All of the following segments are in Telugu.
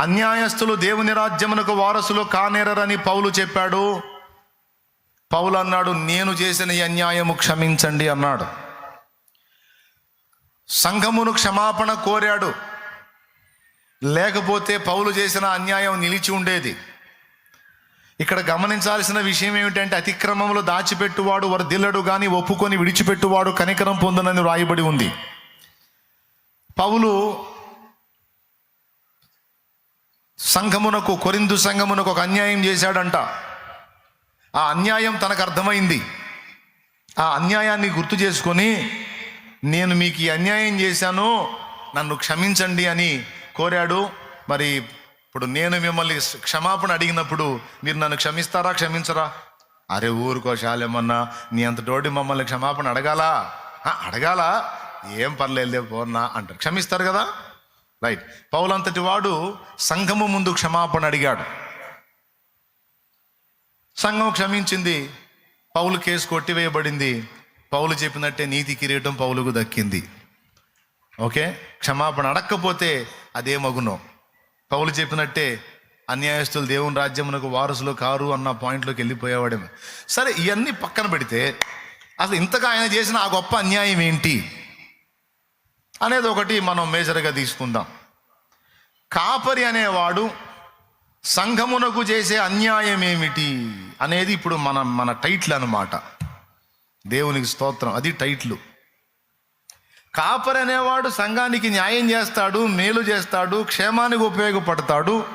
అన్యాయస్తులు దేవుని రాజ్యమునకు వారసులు కానేరని పౌలు చెప్పాడు. పౌలు అన్నాడు నేను చేసిన ఈ అన్యాయము క్షమించండి అన్నాడు. సంఘమును క్షమాపణ కోరాడు. లేకపోతే పౌలు చేసిన అన్యాయం నిలిచి ఉండేది. ఇక్కడ గమనించాల్సిన విషయం ఏమిటంటే అతిక్రమములు దాచిపెట్టువాడు వర్ధిల్లడు కానీ ఒప్పుకొని విడిచిపెట్టువాడు కనికరం పొందనని రాయబడి ఉంది. పౌలు సంఘమునకు కొరిందు సంఘమునకు ఒక అన్యాయం చేశాడంట. ఆ అన్యాయం తనకు అర్థమైంది. ఆ అన్యాయాన్ని గుర్తు చేసుకొని నేను మీకు ఈ అన్యాయం చేశాను నన్ను క్షమించండి అని కోరాడు. మరి ఇప్పుడు నేను మిమ్మల్ని క్షమాపణ అడిగినప్పుడు మీరు నన్ను క్షమిస్తారా క్షమించరా? అరే ఊరుకో శాలేమన్నా నీ అంత తోటి మమ్మల్ని క్షమాపణ అడగాలా? అడగాల అడగాలా? ఏం పర్లేదు పోన్నా అంటారు. క్షమిస్తారు కదా? రైట్ పౌలంతటి వాడు సంఘము ముందు క్షమాపణ అడిగాడు. సంఘం క్షమించింది. పౌలు కేసు కొట్టివేయబడింది. పౌలు చెప్పినట్టే నీతి కిరీటం పౌలుకు దక్కింది. ఓకే? క్షమాపణ అడక్కపోతే అదే మగునో. పౌలు చెప్పినట్టే అన్యాయస్తులు దేవుని రాజ్యమునకు వారసులు కారు అన్న పాయింట్లోకి వెళ్ళిపోయేవాడేమో. సరే ఇవన్నీ పక్కన పెడితే అసలు ఇంతగా ఆయన చేసిన ఆ గొప్ప అన్యాయం ఏంటి? అనేది ఒకటి మనం మేజర్గా తీసుకుందాం. కాపరి అనేవాడు సంఘమునకు చేసే అన్యాయం ఏమిటి అనేది ఇప్పుడు మన మన టైటిల్ అనమాట దేవునికి స్తోత్రం అది టైటిల్. కాపరి అనేవాడు సంఘానికి న్యాయం చేస్తాడు మేలు చేస్తాడు క్షేమానికి ఉపయోగపడతాడు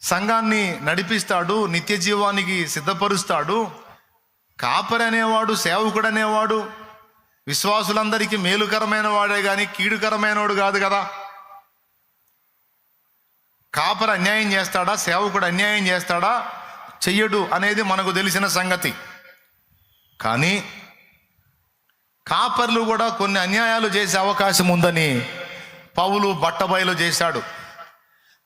సంఘాన్ని నడిపిస్తాడు నిత్య జీవానికి సిద్ధపరుస్తాడు. కాపరి అనేవాడు సేవకుడు అనేవాడు విశ్వాసులందరికీ మేలుకరమైన వాడే కానీ కీడుకరమైన వాడు కాదు కదా. కాపరి అన్యాయం చేస్తాడా? సేవకుడు అన్యాయం చేస్తాడా? చెయ్యడు అనేది మనకు తెలిసిన సంగతి. కానీ కాపర్లు కూడా కొన్ని అన్యాయాలు చేసే అవకాశం ఉందని పౌలు బట్టబయలు చేశాడు.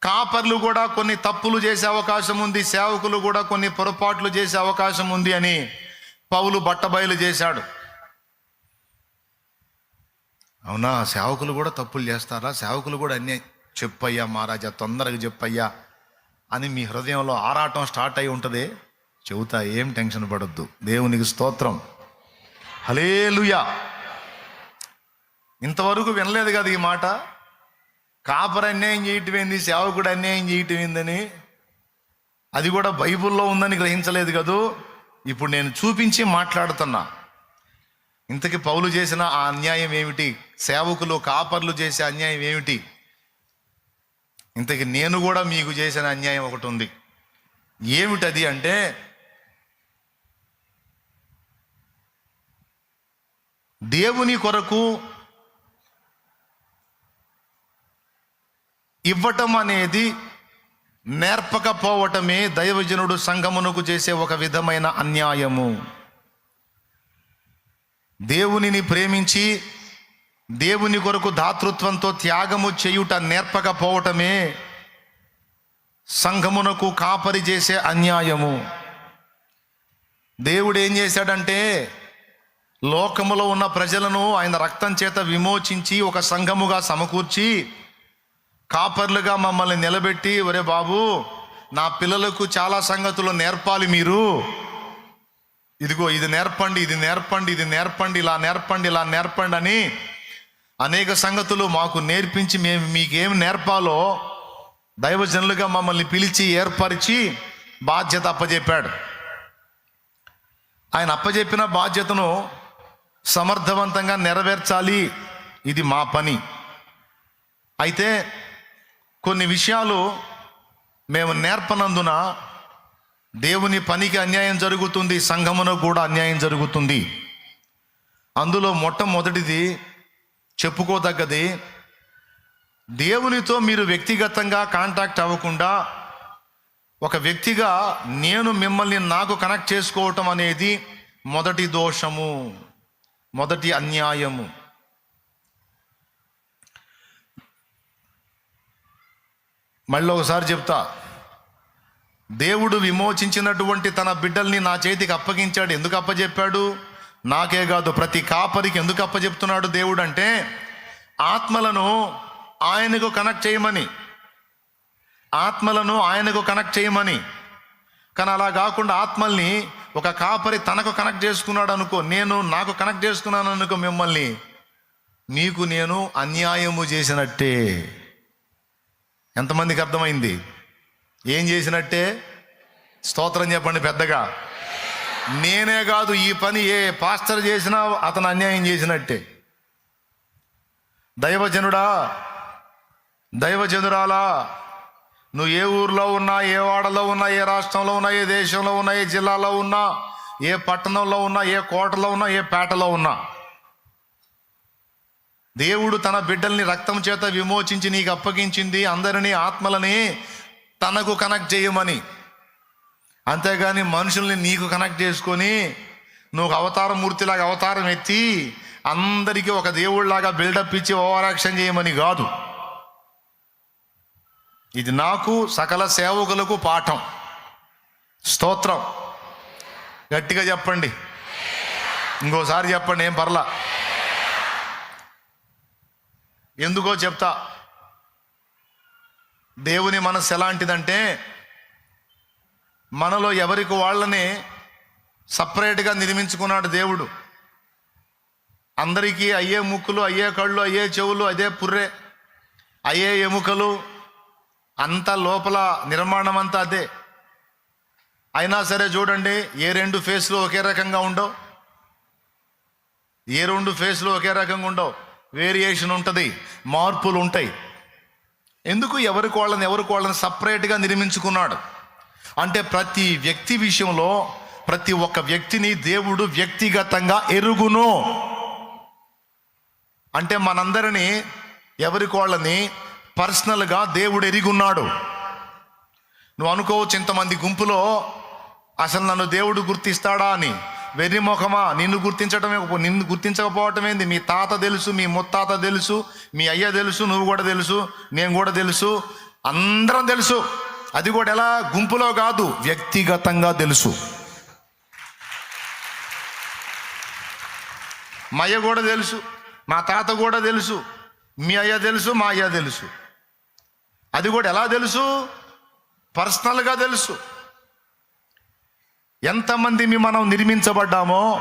కాపర్లు కూడా కొన్ని తప్పులు చేసే అవకాశం ఉంది సేవకులు కూడా కొన్ని పొరపాట్లు చేసే అవకాశం ఉంది అని పౌలు బట్టబయలు చేశాడు. అవునా? సేవకులు కూడా తప్పులు చేస్తారా? సేవకులు కూడా అన్నీ చెప్పయ్యా మహారాజా తొందరగా చెప్పయ్యా అని మీ హృదయంలో ఆరాటం స్టార్ట్ అయి ఉంటుంది. చెబుతా ఏం టెన్షన్ పడద్దు. దేవునికి స్తోత్రం. హలేలుయా ఇంతవరకు వినలేదు కదా ఈ మాట? కాపర్ అన్యాయం చేయటం సేవకుడు అన్యాయం చేయటమైందని? అది కూడా బైబిల్లో ఉందని గ్రహించలేదు కదూ? ఇప్పుడు నేను చూపించి మాట్లాడుతున్నా. ఇంతకి పౌలు చేసిన ఆ అన్యాయం ఏమిటి? సేవకులు కాపర్లు చేసే అన్యాయం ఏమిటి? ఇంతకి నేను కూడా మీకు చేసిన అన్యాయం ఒకటి ఉంది. ఏమిటది అంటే దేవుని కొరకు ఇవ్వటం అనేది నేర్పకపోవటమే దైవజనుడు సంగమునకు చేసే ఒక విధమైన అన్యాయము. దేవునిని ప్రేమించి దేవుని కొరకు దాతృత్వంతో త్యాగము చేయుట నేర్పకపోవటమే సంఘమునకు కాపరి చేసే అన్యాయము. దేవుడు ఏం చేశాడంటే లోకములో ఉన్న ప్రజలను ఆయన రక్తం చేత విమోచించి ఒక సంఘముగా సమకూర్చి కాపర్లుగా మమ్మల్ని నిలబెట్టి ఒరే బాబు నా పిల్లలకు చాలా సంగతులు నేర్పాలి మీరు. ఇదిగో ఇది నేర్పండి ఇది నేర్పండి ఇది నేర్పండి ఇలా నేర్పండి ఇలా నేర్పండి అని అనేక సంగతులు మాకు నేర్పించి మేము మీకేం నేర్పాలో దైవజనులుగా మమ్మల్ని పిలిచి ఏర్పరిచి బాధ్యత అప్పజెప్పాడు. ఆయన అప్పజెప్పిన బాధ్యతను సమర్థవంతంగా నెరవేర్చాలి ఇది మా పని. అయితే కొన్ని విషయాలు మేము నేర్పనందున దేవుని పనికి అన్యాయం జరుగుతుంది సంఘమునకు కూడా అన్యాయం జరుగుతుంది. అందులో మొట్టమొదటిది చెప్పుకోదగ్గది దేవునితో మీరు వ్యక్తిగతంగా కాంటాక్ట్ అవ్వకుండా ఒక వ్యక్తిగా నేను మిమ్మల్ని నాకు కనెక్ట్ చేసుకోవటం అనేది మొదటి దోషము మొదటి అన్యాయము. మళ్ళీ ఒకసారి చెప్తా దేవుడు విమోచించినటువంటి తన బిడ్డల్ని నా చేతికి అప్పగించాడు. ఎందుకు అప్పచెప్పాడు నాకే కాదు ప్రతి కాపరికి ఎందుకు అప్పచెప్తున్నాడు దేవుడు అంటే ఆత్మలను ఆయనకు కనెక్ట్ చేయమని. ఆత్మలను ఆయనకు కనెక్ట్ చేయమని. కానీ అలా కాకుండా ఆత్మల్ని ఒక కాపరి తనకు కనెక్ట్ చేసుకున్నాడు అనుకో నేను నాకు కనెక్ట్ చేసుకున్నాను అనుకో మిమ్మల్ని నీకు నేను అన్యాయము చేసినట్టే. ఎంతమందికి అర్థమైంది? ఏం చేసినట్టే? స్తోత్రం చెప్పండి పెద్దగా. నేనే కాదు ఈ పని ఏ పాస్టర్ చేసినా అతను అన్యాయం చేసినట్టే. దైవజనుడా దైవజనురాలా నువ్వు ఏ ఊర్లో ఉన్నా ఏ వాడలో ఉన్నా ఏ రాష్ట్రంలో ఉన్నా ఏ దేశంలో ఉన్నా ఏ జిల్లాలో ఉన్నా ఏ పట్టణంలో ఉన్నా ఏ కోటలో ఉన్నా ఏ పేటలో ఉన్నా దేవుడు తన బిడ్డల్ని రక్తం చేత విమోచించి నీకు అప్పగించింది అందరినీ ఆత్మలని తనకు కనెక్ట్ చేయమని. అంతేగాని మనుషుల్ని నీకు కనెక్ట్ చేసుకొని నువ్వు అవతార మూర్తిలాగా అవతారం ఎత్తి అందరికీ ఒక దేవుళ్ళలాగా బిల్డప్ ఇచ్చి ఓవరాక్షన్ చేయమని కాదు. ఇది నాకు సకల సేవకులకు పాఠం. స్తోత్రం. గట్టిగా చెప్పండి. ఇంకోసారి చెప్పండి ఏం పర్లా? ఎందుకో చెప్తా. దేవుని మనసు ఎలాంటిదంటే మనలో ఎవరికి వాళ్ళని సపరేట్గా నిర్మించుకున్నాడు దేవుడు. అందరికీ అయ్యే ముక్కులు అయ్యే కళ్ళు అయ్యే చెవులు అదే పుర్రె అయ్యే ఎముకలు అంత లోపల నిర్మాణం అంతా అదే. అయినా సరే చూడండి ఏ రెండు ఫేస్లు ఒకే రకంగా ఉండవు? ఏ రెండు ఫేస్లు ఒకే రకంగా ఉండవు? వేరియేషన్ ఉంటుంది మార్పులు ఉంటాయి. ఎందుకు ఎవరికి వాళ్ళని ఎవరికి వాళ్ళని సపరేట్గా నిర్మించుకున్నాడు? అంటే ప్రతి వ్యక్తి విషయంలో ప్రతి ఒక్క వ్యక్తిని దేవుడు వ్యక్తిగతంగా ఎరుగును. అంటే మనందరినీ ఎవరికి వాళ్ళని పర్సనల్గా దేవుడు ఎరిగున్నాడు. నువ్వు అనుకోవచ్చు ఇంతమంది గుంపులో అసలు నన్ను దేవుడు గుర్తిస్తాడా అని. వెర్రి ముఖమా? నిన్ను గుర్తించటమే నిన్ను గుర్తించకపోవటం ఏంది? మీ తాత తెలుసు మీ ముత్తాత తెలుసు మీ అయ్య తెలుసు నువ్వు కూడా తెలుసు నేను కూడా తెలుసు అందరం తెలుసు. అది కూడా ఎలా? గుంపులో కాదు వ్యక్తిగతంగా తెలుసు. మా అయ్య కూడా తెలుసు మా తాత కూడా తెలుసు మీ అయ్య తెలుసు మా అయ్య తెలుసు. అది కూడా ఎలా తెలుసు? పర్సనల్గా తెలుసు. ఎంతమంది మనం నిర్మించబడ్డామో?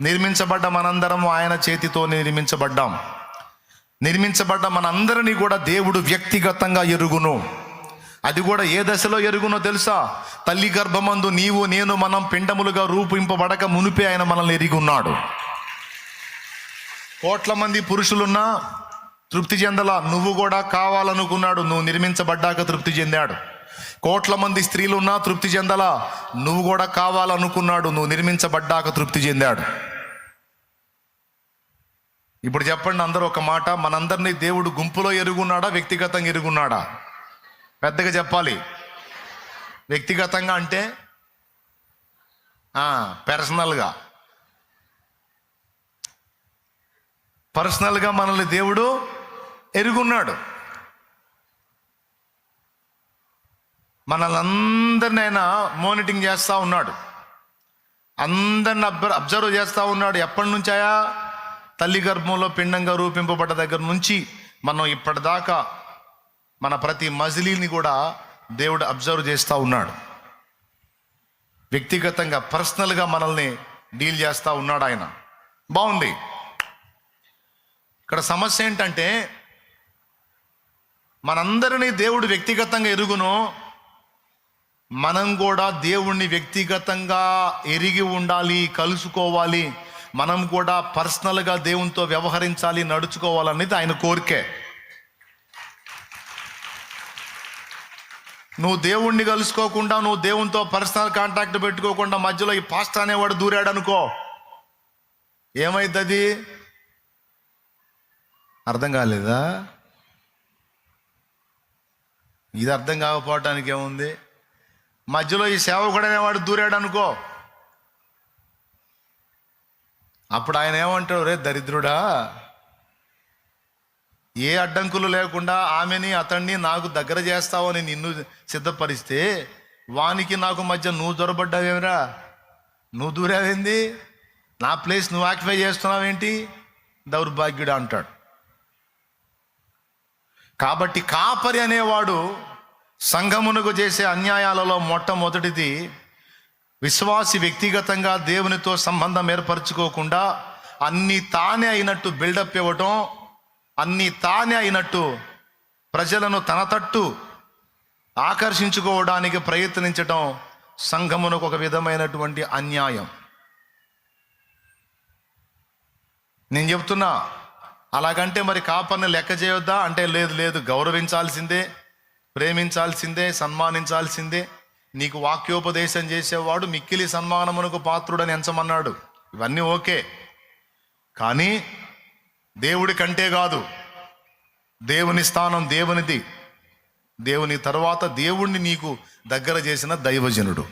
నిర్మించబడ్డ మనందరం ఆయన చేతితో నిర్మించబడ్డాం. నిర్మించబడ్డ మనందరినీ కూడా దేవుడు వ్యక్తిగతంగా ఎరుగును. అది కూడా ఏ దశలో ఎరుగునో తెలుసా? తల్లి గర్భమందు నీవు నేను మనం పిండములుగా రూపింపబడక మునిపే ఆయన మనల్ని ఎరిగి ఉన్నాడు కోట్ల మంది పురుషులున్నా తృప్తి చెందలా. నువ్వు కూడా కావాలనుకున్నాడు. నువ్వు నిర్మించబడ్డాక తృప్తి చెందాడు. కోట్ల మంది స్త్రీలు ఉన్నా తృప్తి చెందలా. నువ్వు కూడా కావాలనుకున్నాడు నువ్వు నిర్మించబడ్డాక తృప్తి చెందాడు. ఇప్పుడు చెప్పండి అందరూ ఒక మాట మనందరినీ దేవుడు గుంపులో ఎరుగున్నాడా వ్యక్తిగతంగా ఎరుగున్నాడా? పెద్దగా చెప్పాలి. వ్యక్తిగతంగా అంటే? ఆ, పర్సనల్గా పర్సనల్గా మనల్ని దేవుడు ఎరుగున్నాడు. మనల్ని అందరిని ఆయన మోనిటింగ్ చేస్తూ ఉన్నాడు. అందరిని అబ్జర్ అబ్జర్వ్ చేస్తూ ఉన్నాడు. ఎప్పటి నుంచాయా తల్లి గర్భంలో పిండంగా రూపింపబడ్డ దగ్గర నుంచి మనం ఇప్పటిదాకా మన ప్రతి మజిలీని కూడా దేవుడు అబ్జర్వ్ చేస్తూ ఉన్నాడు. వ్యక్తిగతంగా పర్సనల్గా మనల్ని డీల్ చేస్తూ ఉన్నాడు ఆయన. బాగుంది. ఇక్కడ సమస్య ఏంటంటే మనందరినీ దేవుడు వ్యక్తిగతంగా ఎరుగును మనం కూడా దేవుణ్ణి వ్యక్తిగతంగా ఎరిగి ఉండాలి కలుసుకోవాలి. మనం కూడా పర్సనల్గా దేవునితో వ్యవహరించాలి నడుచుకోవాలనేది ఆయన కోరికే. నువ్వు దేవుణ్ణి కలుసుకోకుండా నువ్వు దేవునితో పర్సనల్ కాంటాక్ట్ పెట్టుకోకుండా మధ్యలో ఈ పాస్టర్ అనేవాడు దూరాడు అనుకో ఏమైతుంది? అర్థం కాలేదా? ఇది అర్థం కాకపోవటానికి ఏముంది? మధ్యలో ఈ సేవకుడు అనేవాడు దూరాడు అనుకో. అప్పుడు ఆయన ఏమంటాడు రే దరిద్రుడా ఏ అడ్డంకులు లేకుండా ఆమెని అతన్ని నాకు దగ్గర చేస్తావని నిన్ను సిద్ధపరిస్తే వానికి నాకు మధ్య నువ్వు దొరబడ్డావేమిరా? నువ్వు దూరావేంది? నా ప్లేస్ నువ్వు ఆక్యుపై చేస్తున్నావేంటి? దౌర్భాగ్యుడు అంటాడు. కాబట్టి కాపరి అనేవాడు సంఘమునకు చేసే అన్యాయాలలో మొట్టమొదటిది విశ్వాసి వ్యక్తిగతంగా దేవునితో సంబంధం ఏర్పరచుకోకుండా అన్ని తానే అయినట్టు బిల్డప్ ఇవ్వటం అన్ని తానే అయినట్టు ప్రజలను తన తట్టు ఆకర్షించుకోవడానికి ప్రయత్నించటం సంఘమునకు ఒక విధమైనటువంటి అన్యాయం. నేను చెప్తున్నా అలాగంటే మరి కాపర్ని లెక్క చేయొద్దా? అంటే లేదు లేదు గౌరవించాల్సిందే. ప్రేమించాల్సిందే సన్మానించాల్సిందే. నీకు వాక్యోపదేశం చేసేవాడు మిక్కిలి సన్మానమునకు పాత్రుడని ఎంచమన్నాడు. ఇవన్నీ ఓకే. కానీ దేవుడి కంటే కాదు. దేవుని స్థానం దేవునిది. దేవుని తర్వాత దేవుణ్ణి నీకు దగ్గర చేసిన దైవజనుడు.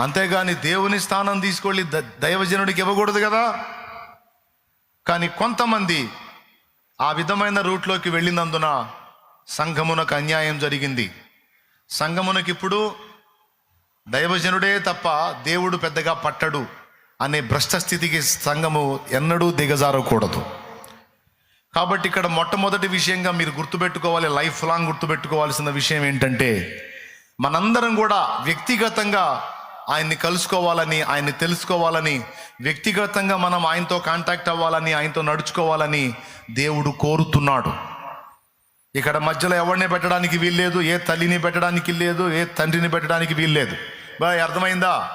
అంతేగాని దేవుని స్థానం తీసుకెళ్ళి ద- దైవజనుడికి ఇవ్వకూడదు కదా? కానీ కొంతమంది ఆ విధమైన రూట్లోకి వెళ్ళినందున సంఘమునకు అన్యాయం జరిగింది. సంఘమునకి ఇప్పుడు దైవజనుడే తప్ప దేవుడు పెద్దగా పట్టడు అనే భ్రష్ట స్థితికి సంఘము ఎన్నడూ దిగజారకూడదు. కాబట్టి ఇక్కడ మొట్టమొదటి విషయంగా మీరు గుర్తుపెట్టుకోవాలి లైఫ్ లాంగ్ గుర్తుపెట్టుకోవాల్సిన విషయం ఏంటంటే మనందరం కూడా వ్యక్తిగతంగా ఆయన్ని కలుసుకోవాలని ఆయన్ని తెలుసుకోవాలని వ్యక్తిగతంగా మనం ఆయనతో కాంటాక్ట్ అవ్వాలని ఆయనతో నడుచుకోవాలని దేవుడు కోరుతున్నాడు. ఇక్కడ మధ్యలో ఎవరిని పెట్టడానికి వీల్లేదు ఏ తల్లిని పెట్టడానికి లేదు ఏ తండ్రిని పెట్టడానికి వీల్లేదు. బాయ్ అర్థమైందా?